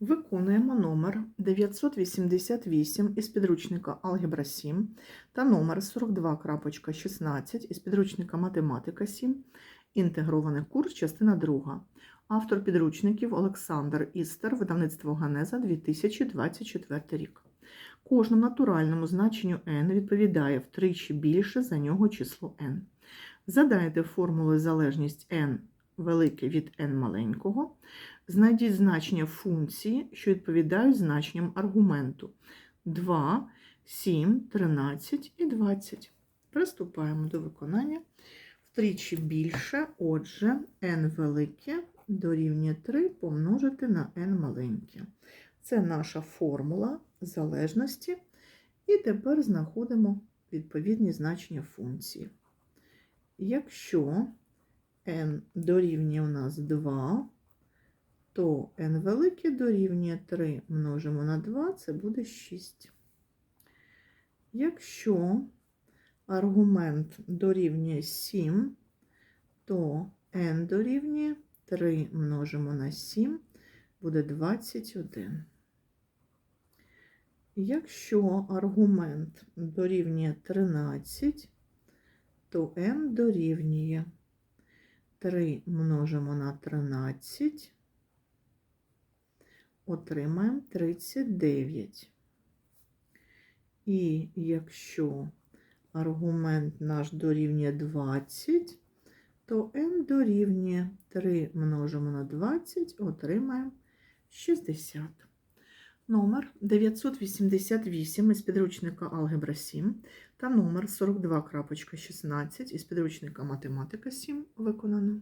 Виконуємо номер 988 із підручника Алгебра 7 та номер 42.16 із підручника Математика 7. Інтегрований курс, частина 2. Автор підручників Олександр Істер, видавництво Ганеза 2024 рік. Кожному натуральному значенню n відповідає втричі більше за нього число n. Задайте формулу залежність n велике від n маленького. Знайдіть значення функції, що відповідають значенням аргументу 2, 7, 13 і 20. Приступаємо до виконання. Втричі більше, отже, n велике дорівнює 3 помножити на n маленьке. Це наша формула залежності. І тепер знаходимо відповідні значення функції. Якщо n дорівнює у нас 2, то n велике дорівнює 3 множимо на 2, це буде 6. Якщо аргумент дорівнює 7, то n дорівнює 3 множимо на 7, буде 21. Якщо аргумент дорівнює 13, то n дорівнює 3 множимо на 13, отримаємо 39. І якщо аргумент наш дорівнює 20, то n дорівнює 3 множимо на 20, отримаємо 60. Номер 988 із підручника Алгебра 7 та номер 42.16 із підручника Математика 7 виконано.